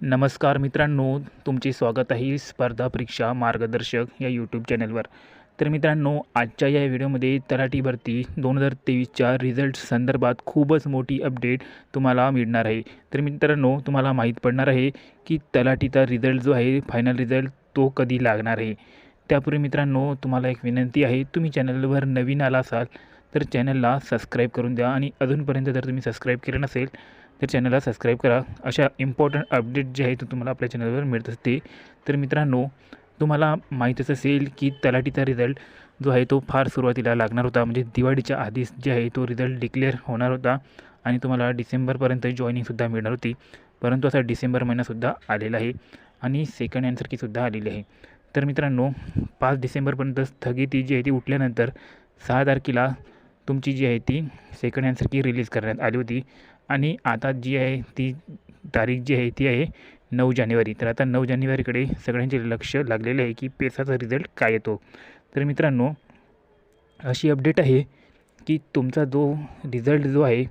नमस्कार मित्रांनो तुमचे स्वागत आहे स्पर्धा परीक्षा मार्गदर्शक या यूट्यूब चॅनलवर तर मित्रांनो आजच्या या व्हिडिओमध्ये तलाठी भरती दोन हजार तेवीसच्या रिझल्ट संदर्भात खूपच मोठी अपडेट तुम्हाला मिळणार आहे. तर मित्रांनो तुम्हाला माहीत पडणार आहे की तलाठीचा रिझल्ट जो आहे फायनल रिझल्ट तो कधी लागणार आहे. त्यापूर्वी मित्रांनो तुम्हाला एक विनंती आहे तुम्ही चॅनलवर नवीन आला असाल तर चॅनलला सबस्क्राईब करून द्या आणि अजूनपर्यंत जर तुम्ही सबस्क्राईब केलं नसेल तर चॅनलला सबस्क्राईब करा. अशा इम्पॉर्टंट अपडेट जे आहे ते तुम्हाला आपल्या चॅनलवर मिळत असते तर मित्रांनो तुम्हाला माहीतच असेल की तलाठीचा रिझल्ट जो आहे तो फार सुरुवातीला लागणार होता. म्हणजे दिवाळीच्या आधीच जे आहे तो रिझल्ट डिक्लेअर होणार होता. आणि तुम्हाला डिसेंबरपर्यंत जॉईनिंगसुद्धा मिळणार होती. परंतु असा डिसेंबर महिनासुद्धा आलेला आहे. आणि सेकंड हँडसारखीसुद्धा आलेली आहे. तर मित्रांनो पाच डिसेंबरपर्यंत स्थगिती जी आहे ती उठल्यानंतर सहा तारखेला तुमची जी आहे ती सेकंड हँडसारखी रिलीज करण्यात आली होती. आणि आता जी आहे ती तारीख जी आहे ती आहे नऊ जानेवारी. तर आता नऊ जानेवारीकडे सगळ्यांचे लक्ष लागलेले आहे की पेसाचा रिझल्ट काय येतो. तर मित्रांनो अशी अपडेट आहे की तुमचा जो रिझल्ट जो आहे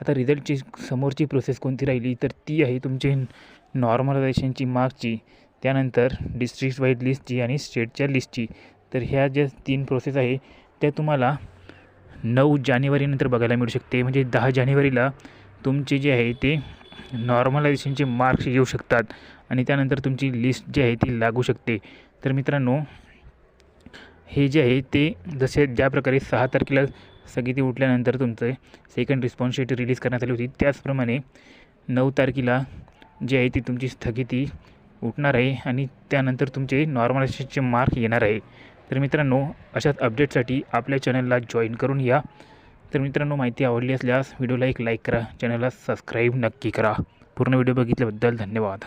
आता रिझल्टची समोरची प्रोसेस कोणती राहिली तर ती आहे तुमची नॉर्मलायझेशनची मार्क्सची त्यानंतर डिस्ट्रिक्ट वाईज लिस्टची आणि स्टेटच्या लिस्टची तर ह्या ज्या तीन प्रोसेस आहे त्या तुम्हाला नऊ जानेवारीनंतर बघायला मिळू शकते. म्हणजे दहा जानेवारीला तुमचे जे आहे ते नॉर्मलायझेशनचे मार्क्स येऊ शकतात. आणि त्यानंतर तुमची लिस्ट जी आहे ती लागू शकते. तर मित्रांनो हे जे आहे ते जसे ज्या प्रकारे सहा तारखेला स्थगिती उठल्यानंतर तुमचं सेकंड रिस्पॉन्स शीट रिलीज करण्यात आली होती त्याचप्रमाणे नऊ तारखेला जी आहे ती तुमची स्थगिती उठणार आहे आणि त्यानंतर तुमचे नॉर्मलायझेशनचे मार्क येणार आहे. तर मित्रांनो अशाच अपडेटसाठी आपल्या चॅनलला जॉईन करून या. तर मित्रांनो माहिती आवडली असल्यास व्हिडिओला एक लाईक करा. चॅनलला सबस्क्राईब नक्की करा. पूर्ण व्हिडिओ बघितल्याबद्दल धन्यवाद.